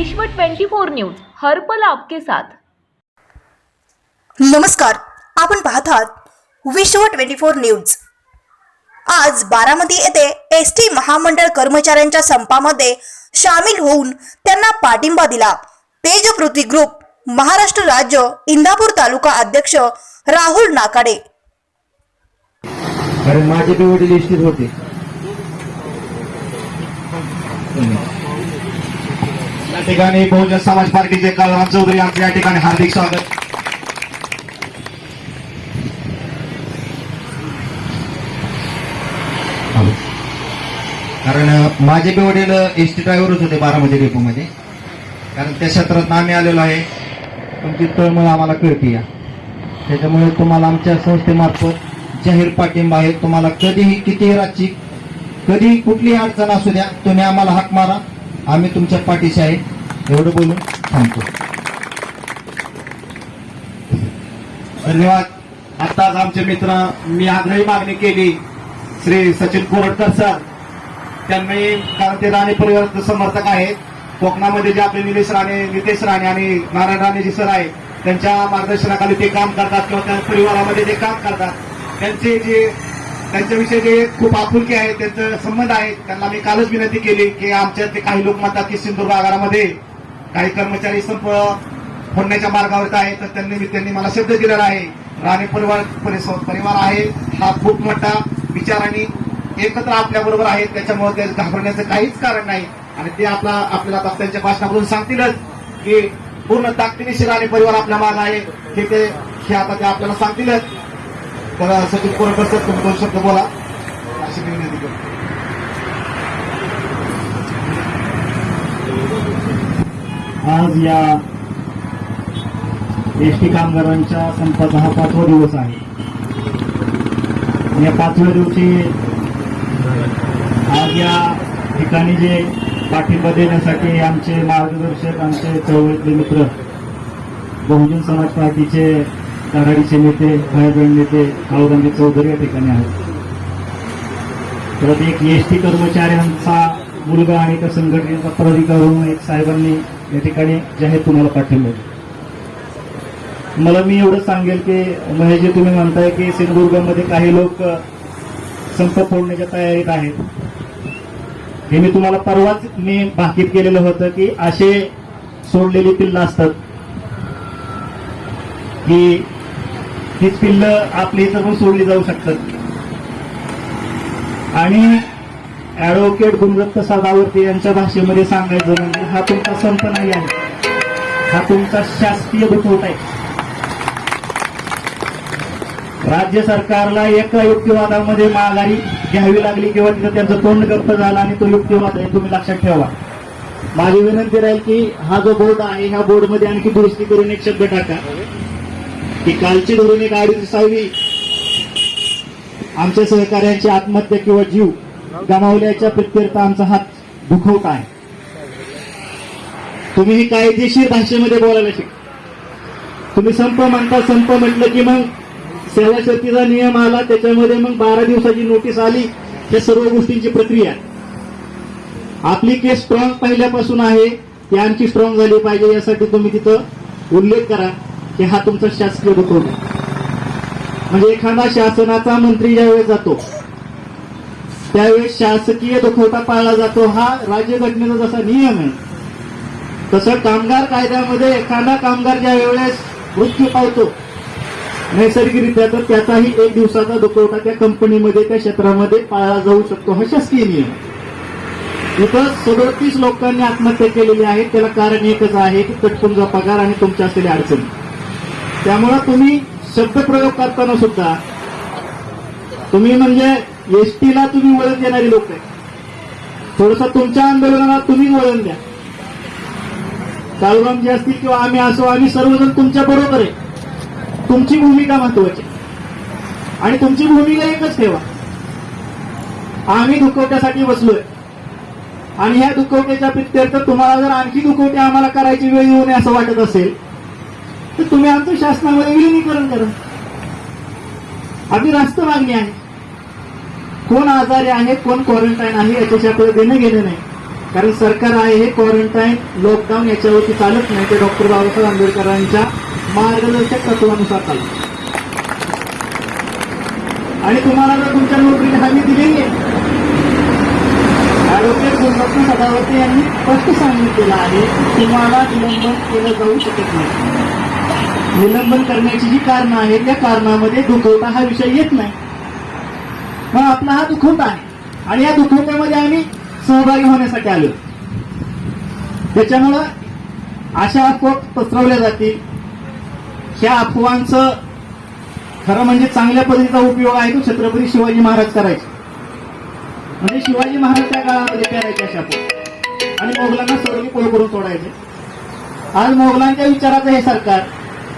विश्व 24 न्यूज हर्पल आपके साथ. नमस्कार आपण पाहत आहात विश्व ट्वेंटी फोर न्यूज. आज बारामती येथे एस टी महामंडळ कर्मचाऱ्यांच्या संपामध्ये सामील होऊन त्यांना पाठिंबा दिला. तेज पृथ्वी ग्रुप महाराष्ट्र राज्य इंदापूर तालुका अध्यक्ष राहुल नाकाडे. माझे बी वडील इष्टीत होते. या ठिकाणी बहुजन समाज पार्टीचे कलराम चौधरी यांचं या ठिकाणी हार्दिक स्वागत. कारण माझे बी वडील एस टी ड्रायव्हरच होते बारामती डेपोमध्ये. कारण त्या क्षेत्रात आम्ही आलेलो आहे. तुमची तळमळ आम्हाला कळते या. त्याच्यामुळे तुम्हाला आमच्या संस्थेमार्फत जाहीर पाठिंबा आहे. तुम्हाला कधीही कितीही रातची कधीही कुठलीही अडचण असू द्या तुम्ही आम्हाला हाक मारा. आम्ही तुमच्या पाठीशी आहे. एवढं बोलून थांबतो. धन्यवाद. आताच आमचे मित्र मी आग्रही मागणी केली. श्री सचिन कोरटकर सर त्यांनी कारण ते राणे परिवाराचे समर्थक आहेत. कोकणामध्ये जे आपले निलेश राणे नितेश राणे आणि नारायण राणे जी सर आहे त्यांच्या मार्गदर्शनाखाली ते काम करतात किंवा त्या परिवारामध्ये ते काम करतात. त्यांचे जे त्यांच्याविषयी जे खूप आपुलकी आहे त्यांचा संबंध आहे त्यांना मी कालच विनंती केली की आमच्या ते काही लोक म्हणतात की सिंधुदुर्ग आगारामध्ये काही कर्मचारी संप फोडण्याच्या मार्गावर आहे तर त्यांनी त्यांनी मला शब्द दिलेला आहे. राणे परिवार परिस- परिवार आहे हा खूप मोठा विचार आणि एकत्र आपल्याबरोबर आहे आहेत त्याच्यामुळे ते घाबरण्याचं काहीच कारण नाही. आणि ते आपला आपल्याला आता त्यांच्या भाषणामधून सांगतीलच की पूर्ण ताकदीने राणे परिवार आपल्या माग आहे. हे ते हे आता ते आपल्याला सांगतीलच. तर सचिन कोरकर सर तुम्ही दोन शब्द बोला. अशी मी विनंती करतो. आज या एस टी कामगारांच्या संपाचा हा पाचवा दिवस आहे. या पाचव्या दिवशी आज या ठिकाणी जे पाठिंबा देण्यासाठी आमचे मार्गदर्शक आमचे चळवळीतले मित्र बहुजन समाज पार्टीचे आघाडीचे नेते भाईबंद नेते राहुलगांधी चौधरी या ठिकाणी आहेत. परत एक एस टी कर्मचाऱ्यांचा मुलगा आणि त्या संघटनेचा पदाधिकारी म्हणून एक साहेबांनी या ठिकाणी जाहीर तुम्हाला पाठिंबा मला मी एवढं सांगेल की महेश तुम्ही म्हणताय की सिंधुदुर्गमध्ये काही लोक संप फोडण्याच्या तयारीत आहेत. हे मी तुम्हाला परवाच मी भाकीत केलेलं होतं की असे सोडलेली पिल्लं असतात. की हीच पिल्लं आपली इथं पण सोडली जाऊ शकतात. आणि ऍडव्होकेट गुणदत्त सदावर्ते यांच्या भाषेमध्ये सांगायचं म्हणजे हा तुमचा संप नाही आहे हा तुमचा शासकीय दुखवट आहे. राज्य सरकारला एका युक्तिवादामध्ये माघारी घ्यावी लागली किंवा तिथं त्यांचं तोंड गप्प झालं आणि तो युक्तिवाद आहे तुम्ही लक्षात ठेवा. माझी विनंती राहील की हा जो बोर्ड आहे ह्या बोर्डमध्ये आणखी दुरुस्ती करून एक शब्द टाका. की कालची धरून एक अडीच आमच्या सहकार्यांची आत्महत्या किंवा जीव गमावल्याच्या प्रत्यर्थ आमचा हात दुखवत आहे. तुम्ही ही कायदेशीर भाषेमध्ये बोलायला शिक. तुम्ही संप म्हणता संप म्हटलं की मग सेवा शर्तीचा नियम आला त्याच्यामध्ये मग बारा दिवसाची नोटीस आली या सर्व गोष्टींची प्रक्रिया. आपली केस स्ट्रॉंग पहिल्यापासून आहे ती आणखी स्ट्रॉंग झाली पाहिजे यासाठी तुम्ही तिथं उल्लेख करा. की हा तुमचा शासकीय दुखवटा म्हणजे एखादा शासनाचा मंत्री ज्यावेळेस जातो त्यावेळेस शासकीय दुखवटा पाळला जातो हा राज्यघटनेचा जसा नियम आहे तसं कामगार कायद्यामध्ये एखादा कामगार ज्या वेळेस मृत्यू पावतो नैसर्गिकरित्या तर त्याचाही एक दिवसाचा दुखवटा त्या कंपनीमध्ये त्या क्षेत्रामध्ये पाळला जाऊ शकतो हा शासकीय नियम इथं सदोतीस लोकांनी आत्महत्या केलेली आहे त्याला कारण एकच आहे की तटपुंजा पगार आणि तुमच्या असलेल्या अडचणी. त्यामुळं तुम्ही शब्दप्रयोग करताना सुद्धा तुम्ही म्हणजे एसटीला तुम्ही वळण देणारी लोक आहे थोडस तुमच्या आंदोलनाला तुम्ही वळण द्या. कालराम जे म्हणजे असतील किंवा आम्ही असो आम्ही सर्वजण तुमच्या बरोबर आहे. तुमची भूमिका महत्वाची आणि तुमची भूमिका एकच ठेवा. आम्ही दुखवट्यासाठी बसलोय. आणि ह्या दुखवट्याच्या प्रित्यर्थ तुम्हाला जर आणखी दुखवटे आम्हाला करायची वेळ येऊ नये असं वाटत असेल तर तुम्ही आमचं शासनामध्ये विलिनीकरण करा. आम्ही रास्त मागणी आहे. कोण आजारी आहे कोण क्वारंटाईन आहे याच्याशी आपल्याला देणं गेलं नाही. कारण सरकार आहे हे क्वारंटाईन लॉकडाऊन याच्यावरती चालत नाही ते डॉक्टर बाबासाहेब आंबेडकरांच्या मार्गदर्शक तत्वानुसार चालत. आणि तुम्हाला जर तुमच्या नोकरीने हमी दिलेली आहे ऍडव्होकेट गुणरत्न सदावर्ते यांनी स्पष्ट सांगितलेलं आहे तुम्हाला निलंबन केलं जाऊ शकत नाही. निलंबन करण्याची जी कारणं आहेत त्या कारणामध्ये दुखवता हा विषय येत नाही. मग आपला हा दुखवता आहे. आणि या दुखवत्यामध्ये आम्ही सहभागी होण्यासाठी आलो. त्याच्यामुळं अशा अफवा पसरवल्या जातील. ह्या अफवांचं खरं म्हणजे चांगल्या पद्धतीचा उपयोग आहे तो छत्रपती शिवाजी महाराज करायचे. म्हणजे शिवाजी महाराज त्या काळामध्ये करायचे अशा अफवा. आणि मोगलांना सर्व पोळ करून सोडायचे. आज मोगलांच्या विचाराचं हे सरकार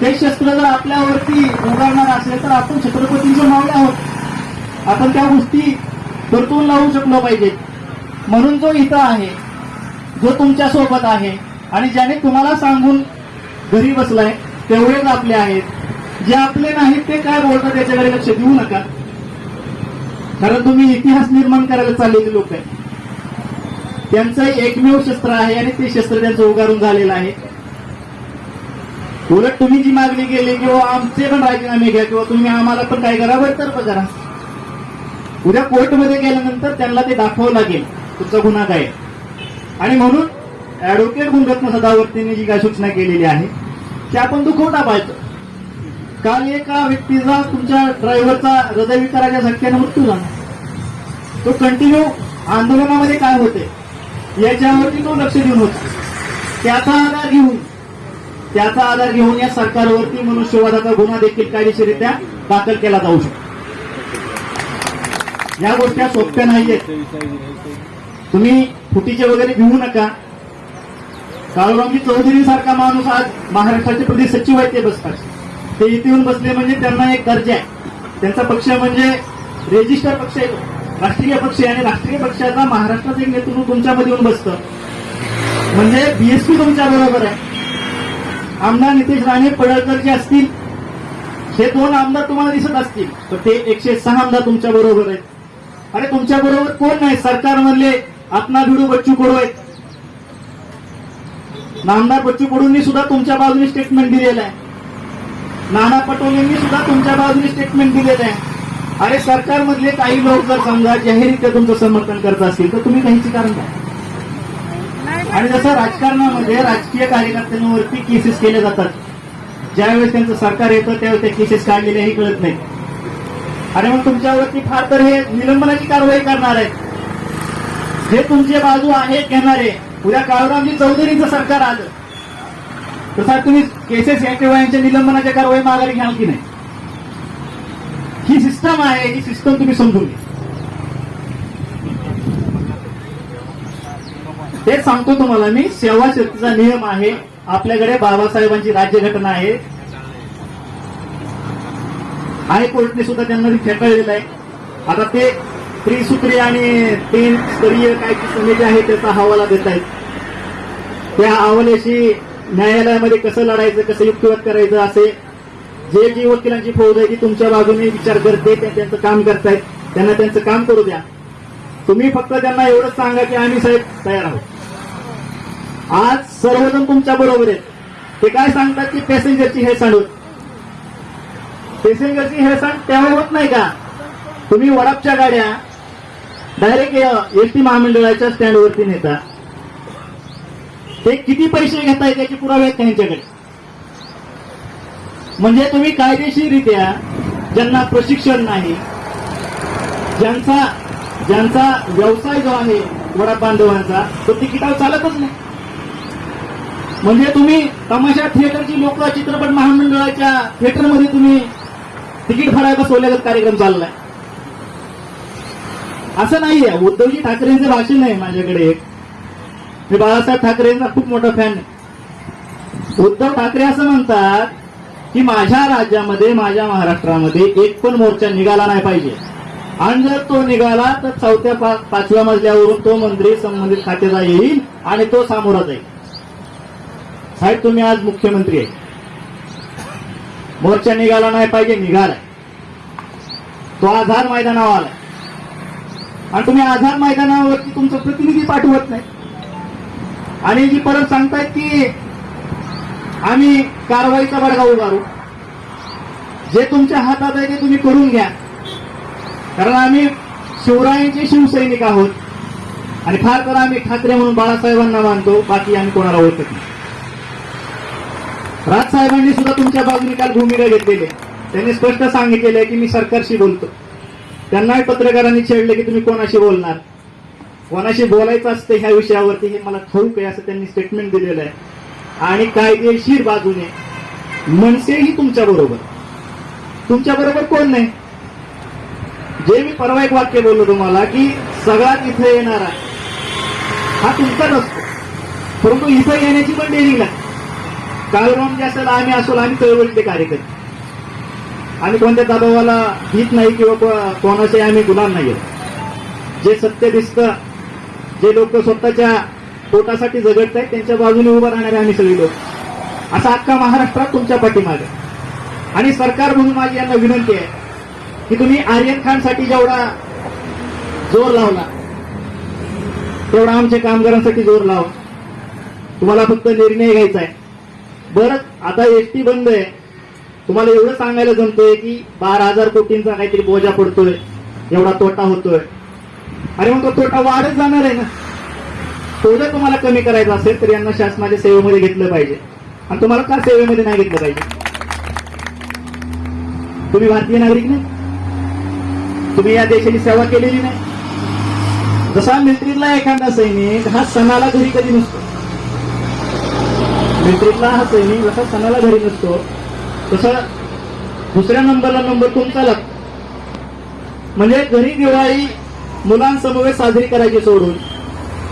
ते शस्त्र जर आपल्यावरती उगारणार असेल तर आपण छत्रपतींचे नाव आहोत. आपण त्या गोष्टी परतून लावू शकलो पाहिजे. म्हणून जो इथं आहे जो तुमच्यासोबत आहे आणि ज्याने तुम्हाला सांगून घरी बसलाय तेवढेच आपले आहेत. जे आपले नाहीत ते काय बोलतात त्याच्याकडे लक्ष देऊ नका. कारण तुम्ही इतिहास निर्माण करायला चाललेले लोक आहेत. त्यांचं एकमेव शस्त्र आहे आणि ते शस्त्र त्यांचं उगारून झालेलं आहे. उलट तुम्ही जी मागणी केली किंवा आमचे पण राजीनामे घ्या किंवा तुम्ही आम्हाला पण काय करा बडतर्फ करा उद्या कोर्टमध्ये गेल्यानंतर त्यांना ते दाखवावं लागेल तुमचा गुन्हा काय. आणि म्हणून ऍडव्होकेट गुणरत्न सदावर्तींनी जी काय सूचना केलेली आहे ते आपण दुखवटा पाहतो. काल एका व्यक्तीचा तुमच्या ड्रायव्हरचा हृदयविकाराच्या झटक्याने मृत्यू झाला. तो कंटिन्यू आंदोलनामध्ये काय होते. याच्यावरती तो लक्ष देऊन होता. त्याचा आधार घेऊन त्याचा आधार घेऊन या सरकारवरती मनुष्यवादाचा गुन्हा देखील कायदेशीररित्या दाखल केला जाऊ शकतो. या गोष्टी सोप्या नाहीयेत. तुम्ही फुटीचे वगैरे घेऊ नका. काळूरामजी चौधरी सारखा माणूस आज महाराष्ट्राचे प्रदेश सचिव आहेत ते बसतात. ते इथे येऊन बसले म्हणजे त्यांना एक दर्जा आहे. त्यांचा पक्ष म्हणजे रेजिस्टर पक्ष आहे राष्ट्रीय पक्ष आहे आणि राष्ट्रीय पक्षाचा महाराष्ट्राचं एक नेतृत्व तुमच्यामध्ये येऊन बसतं. म्हणजे बीएसपी तुमच्या बरोबर आहे. आमदार नितेश राणे पडळकर जे असतील. हे दोन आमदार तुम्हाला दिसत असतील. तर ते एकशे सहा आमदार तुमच्या बरोबर आहेत. अरे तुमच्या बरोबर कोण नाही सरकारमधले आपला भिडू बच्चू कडू आहेत. नामदार बच्चू कडूंनी सुद्धा तुमच्या बाजूने स्टेटमेंट दिलेलं आहे. नाना पटोलेंनी सुद्धा तुमच्या बाजूने स्टेटमेंट दिलेलं आहे. अरे सरकारमधले काही लोक जर समजा जाहीररित्या तुमचं समर्थन करत असतील तर तुम्ही काहीच कारण काय आणि जसं राजकारणामध्ये राजकीय कार्यकर्त्यांवरती केसेस केले जातात ज्यावेळेस त्यांचं सरकार येतं त्यावेळेस त्या केसेस काढलेल्याही कळत नाही. आणि मग तुमच्यावरती फार तर हे निलंबनाची कारवाई करणार आहेत. जे तुमचे बाजू आहेत घेणारे उद्या काळूरामजी चौधरीचं सरकार आलं. तर साहेब तुम्ही केसेस या किंवा यांच्या निलंबनाच्या कारवाई माघारी घ्याल की नाही? ही सिस्टम आहे ही सिस्टम तुम्ही समजून घ्या. तेच सांगतो तुम्हाला मी सेवा शक्तीचा नियम आहे. आपल्याकडे बाबासाहेबांची राज्यघटना आहे. हायकोर्टने सुद्धा त्यांना ते फेटाळलेलं आहे. आता ते त्रिसूत्री आणि तीन स्तरीय काय समिती आहे त्याचा हवाला देत आहेत. त्या हवाल्याशी न्यायालयामध्ये कसं लढायचं कसं युक्तिवाद करायचं असे जे जी वकिलांची फौज आहे ती तुमच्या बाजूने विचार करते त्यांचं काम करतायत. त्यांना त्यांचं काम करू द्या. तुम्ही फक्त त्यांना एवढंच सांगा की आम्ही साहेब तयार आहोत. आज सर्वजण तुमच्या बरोबर आहेत. ते काय सांगतात की पॅसेंजरची हेळसांड होत. पॅसेंजरची हेळसांड तेव्हा होत नाही का? तुम्ही वडापच्या गाड्या डायरेक्ट एस टी महामंडळाच्या स्टँडवरती नेता. ते किती पैसे घेताय त्याचे पुरावे आहेत त्यांच्याकडे म्हणजे तुम्ही कायदेशीररित्या ज्यांना प्रशिक्षण नाही ज्यांचा ज्यांचा व्यवसाय जो आहे वडा बांधवांचा तो तिकिटावर चालतच नाही. म्हणजे तुम्ही तमाशा थिएटरची लोक चित्रपट महामंडळाच्या थिएटरमध्ये तुम्ही तिकीट फाडाय बसवल्यागत कार्यक्रम चाललाय? असं नाहीये. उद्धवजी ठाकरेंचं भाषण आहे माझ्याकडे एक. मी बाळासाहेब ठाकरेंचा खूप मोठा फॅन आहे. उद्धव ठाकरे असं म्हणतात की माझ्या राज्यामध्ये माझ्या महाराष्ट्रामध्ये एक पण मोर्चा निघाला नाही पाहिजे. आणि जर तो निघाला तर चौथ्या पाचव्या मजल्यावरून तो मंत्री संबंधित खात्याचा येईल आणि तो सामोरा जाईल. साहेब तुम्ही आज मुख्यमंत्री आहे. मोर्चा निघाला नाही पाहिजे निघालाय. तो आधार मैदानावर आलाय आणि तुम्ही आधार मैदानावरती तुमचं प्रतिनिधी पाठवत नाही. आणि जी परत सांगतायत की आम्ही कारवाईचा बडगा उभारू. जे तुमच्या हातात आहे ते तुम्ही करून घ्या. कारण आम्ही शिवरायांचे शिवसैनिक आहोत. आणि फार तर आम्ही ठाकरे म्हणून बाळासाहेबांना मानतो बाकी आम्ही कोणाला ओळखत नाही. राजसाहेबांनी सुद्धा तुमच्या बाजूने काल भूमिका घेतलेली आहे. त्यांनी स्पष्ट सांगितलेलं आहे की मी सरकारशी बोलतो. त्यांनाही पत्रकारांनी छेडले की तुम्ही कोणाशी बोलणार? कोणाशी बोलायचं असतं ह्या विषयावरती हे मला ठाऊक आहे असं त्यांनी स्टेटमेंट दिलेलं आहे. आणि कायदेशीर बाजूने मनसेही तुमच्या बरोबर. तुमच्या बरोबर कोण नाही? जे मी परवा एक वाक्य बोललो तुम्हाला की सगळा इथे येणारा हा तुमचा नसतो. परंतु इथं येण्याची पण देणी लागते कालराम जे असेल आम्ही असो आम्ही चळवळीचे कार्यकर्ते. आम्ही कोणत्या दबावाला भीत नाही किंवा को- कोणाचे आम्ही गुलाम नाही आहोत. जे सत्य दिसतं जे लोक स्वतःच्या पोटासाठी झगडत आहेत त्यांच्या बाजूने उभं राहणारे आम्ही सगळे लोक. असा अख्खा महाराष्ट्रात तुमच्या पाठीमागे आणि सरकार म्हणून माझी यांना विनंती आहे की तुम्ही आर्यन खानसाठी जेवढा जोर लावला तेवढा आमच्या कामगारांसाठी जोर लावा. तुम्हाला फक्त निर्णय घ्यायचा आहे. बरं आता एसटी बंद आहे. तुम्हाला एवढं सांगायला जमतोय की बारा हजार कोटींचा काहीतरी बोजा पडतोय एवढा तोटा होतोय. अरे मग तो तोटा वाढत जाणार आहे ना? तो जर तुम्हाला कमी करायचा असेल तर यांना शासनाच्या सेवेमध्ये घेतलं पाहिजे. आणि तुम्हाला का सेवेमध्ये नाही घेतलं पाहिजे? तुम्ही भारतीय नागरिक नाही तुम्ही या देशाची सेवा केलेली नाही. जसा मिलिटरीतला एखादा सैनिक हा सणाला घरी कधी नसतो. मिलिटरीतला हा सैनिक जसा सणाला घरी नसतो तसा दुसऱ्या नंबरला नंबर तुमचा लागतो म्हणजे घरी दिवाळी मुलांसमवेत साजरी करायची सोडून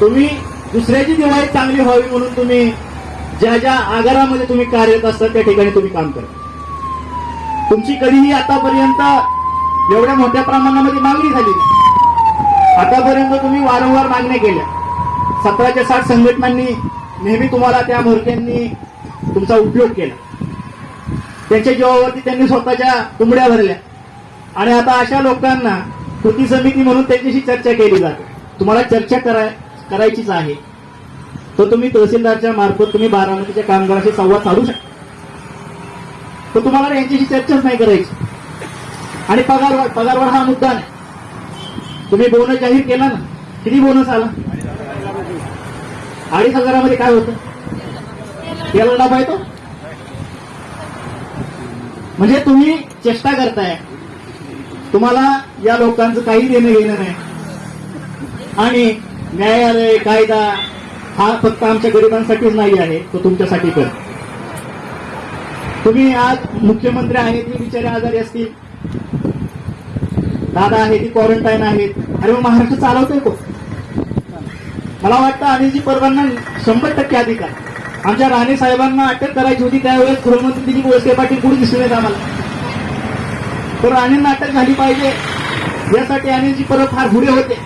तुम्ही दुसऱ्याची दिवाळी चांगली व्हावी म्हणून तुम्ही ज्या ज्या आगारामध्ये तुम्ही कार्यरत असता त्या ठिकाणी तुम्ही काम करा. तुमची कधीही आतापर्यंत एवढ्या मोठ्या प्रमाणामध्ये मागणी झाली आतापर्यंत तुम्ही वारंवार मागण्या केल्या. सतराच्या साठ संघटनांनी नेहमी तुम्हाला त्या मोर्चांनी तुमचा उपयोग केला. त्यांच्या जीवावरती त्यांनी स्वतःच्या तुंबड्या भरल्या. आणि आता अशा लोकांना कृती समिती म्हणून त्यांच्याशी चर्चा केली जाते. तुम्हाला चर्चा कराय करायचीच आहे. तर तुम्ही तहसीलदारच्या मार्फत तुम्ही बारामतीच्या कामगाराशी संवाद साधू शकता. तर तुम्हाला यांच्याशी चर्चाच नाही करायची. आणि पगारवाढ पगारवाढ हा मुद्दा नाही. तुम्ही बोनस जाहीर केला ना किती बोनस आला? अडीच हजारामध्ये काय होतं? तेला डबा येतो म्हणजे तुम्ही चेष्टा करताय. तुम्हाला या लोकांचं काही देणं घेणं नाही. आणि न्यायालय कायदा हा फक्त आमच्या गरिबांसाठीच नाही आहे तो तुमच्यासाठी कर तुम्ही आज मुख्यमंत्री आहेत ते बिचारे आजारी असतील. दादा आहे ती क्वारंटाईन आहेत अरे मग महाराष्ट्र चालवतोय को मला वाटतं अनिलजी परवांना शंभर टक्के अधिकार. आमच्या राणे साहेबांना अटक करायची होती त्यावेळेस गृहमंत्री दिलीप वळसे पाटील पुढे दिसून येत आम्हाला. तर राणेंना अटक झाली पाहिजे. यासाठी अनिलजी परब फार पुढे होते.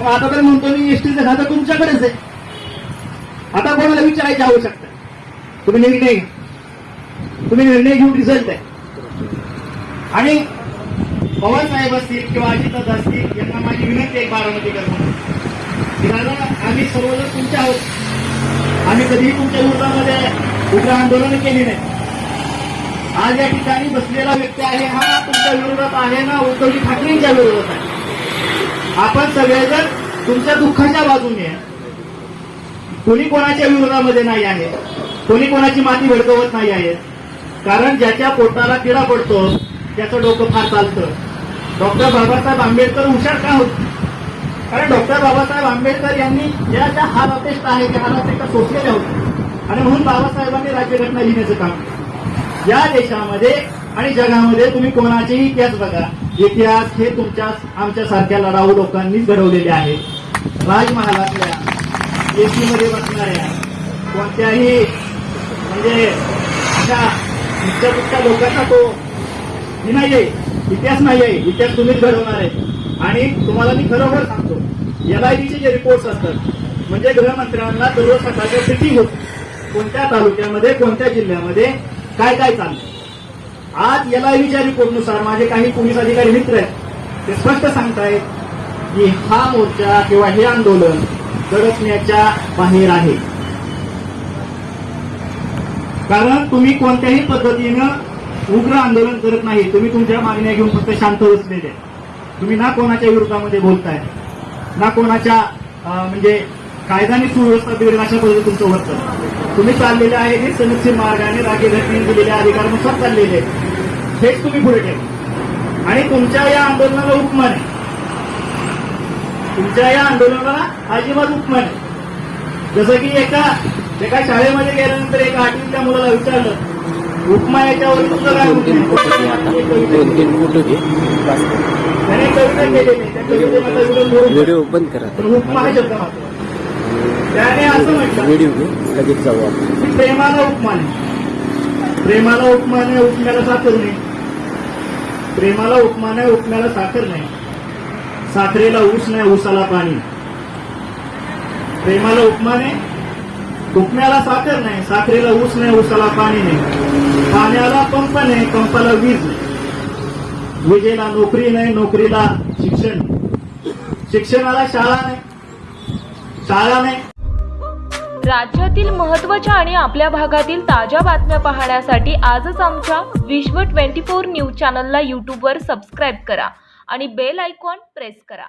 मग आता तर म्हणतो मी एसटीचं खातं तुमच्याकडेच आहे. आता कोणाला विचारायची आवश्यकता शकतं तुम्ही निर्णय तुम्ही निर्णय घेऊन रिझल्ट आहे आणि पवारसाहेब असतील किंवा अजितच असतील यांना माझी विनंती एक बारामती म्हणून की दादा आम्ही सर्वजण तुमच्या आहोत. आम्ही कधीही तुमच्या विरोधामध्ये उग्र आंदोलन केली नाही. आज या ठिकाणी बसलेला व्यक्ती आहे हा तुमच्या विरोधात आहे ना उद्धवजी ठाकरेंच्या विरोधात आहे. आपण सगळेजण तुमच्या दुःखाच्या बाजूने कोणी कोणाच्या विरोधामध्ये नाही आहे. कोणी कोणाची माती भडकवत नाही आहे. कारण ज्याच्या पोटाला किडा पडतो त्याचं डोकं फार चालतं. डॉक्टर बाबासाहेब आंबेडकर हुशार का होते? कारण डॉक्टर बाबासाहेब आंबेडकर यांनी ज्या ज्या हाल अपेष्ट आहे त्या हाल अपेष्टा सोसलेल्या होत्या. आणि म्हणून बाबासाहेबांनी राज्यघटना लिहिण्याचं काम केलं. या देशामध्ये आणि जगामध्ये तुम्ही कोणाचेही इतिहास बघा. इतिहास हे तुमच्या आमच्या सारख्या लढाऊ लोकांनीच घडवलेले आहेत. राजमहालातल्या एसी मध्ये बसणाऱ्या कोणत्याही म्हणजे अशा तुमच्या लोकांना तो हे नाही इतिहास नाही आहे इतिहास तुम्हीच घडवणार आहे. आणि तुम्हाला मी खरोखर सांगतो एल आय जे रिपोर्ट्स असतात म्हणजे गृहमंत्र्यांना दररोज सकाळच्या सिटिंग होते. कोणत्या तालुक्यामध्ये कोणत्या जिल्ह्यामध्ये काय काय चाललं आज एल आय व्हीच्या रिपोर्टनुसार माझे काही पोलीस अधिकारी मित्र आहेत ते स्पष्ट सांगतायत की हा मोर्चा किंवा हे आंदोलन दडपण्याच्या बाहेर आहे. कारण तुम्ही कोणत्याही पद्धतीनं उग्र आंदोलन करत नाही. तुम्ही तुमच्या मागण्या घेऊन फक्त शांत बसलेले. तुम्ही ना कोणाच्या विरोधामध्ये बोलताय? ना कोणाच्या म्हणजे कायद्याने सुव्यवस्था बिघडेल अशा पद्धतीने तुमचं वर्तन. तुम्ही चाललेले आहे हे सनदशीर मार्गाने राज्यघटनेने दिलेल्या अधिकारानुसार चाललेले आहेत हेच तुम्ही पुढे ठेवा. आणि तुमच्या या आंदोलनाला उपमान आहे तुमच्या या आंदोलनाला अजिबात उपमान आहे जसं की एका एका शाळेमध्ये गेल्यानंतर एका आठवीच्या मुलाला विचारलं उपमा याच्यावर? दोन तीन फोटो बस. व्हिडिओ बंद करा उपमा हा शब्द त्याने असं म्हटलं. व्हिडिओ घे. लगेच जाऊ आपण. प्रेमाला उपमान आहे प्रेमाला उपमान आहे उपम्याला साखर नाही. प्रेमाला उपमान आहे उपम्याला साखर नाही. साखरेला ऊस नाही ऊसाला पाणी प्रेमाला उपमान आहे उपम्याला साखर नाही साखरेला ऊस नाही ऊसाला पाणी नाही. पाण्याला पंप नाही पंपाला वीज नाही. विजेला नोकरी नाही नोकरीला शिक्षण शिक्षणाला शाळा नाही. शाळा नाही. राज्यातील महत्त्वाच्या आणि आपल्या भागातील ताज्या बातम्या पाहण्यासाठी आजच आमच्या विश्व ट्वेंटी फोर न्यूज चॅनलला यूट्यूबवर सबस्क्राईब करा आणि बेल आयकॉन प्रेस करा.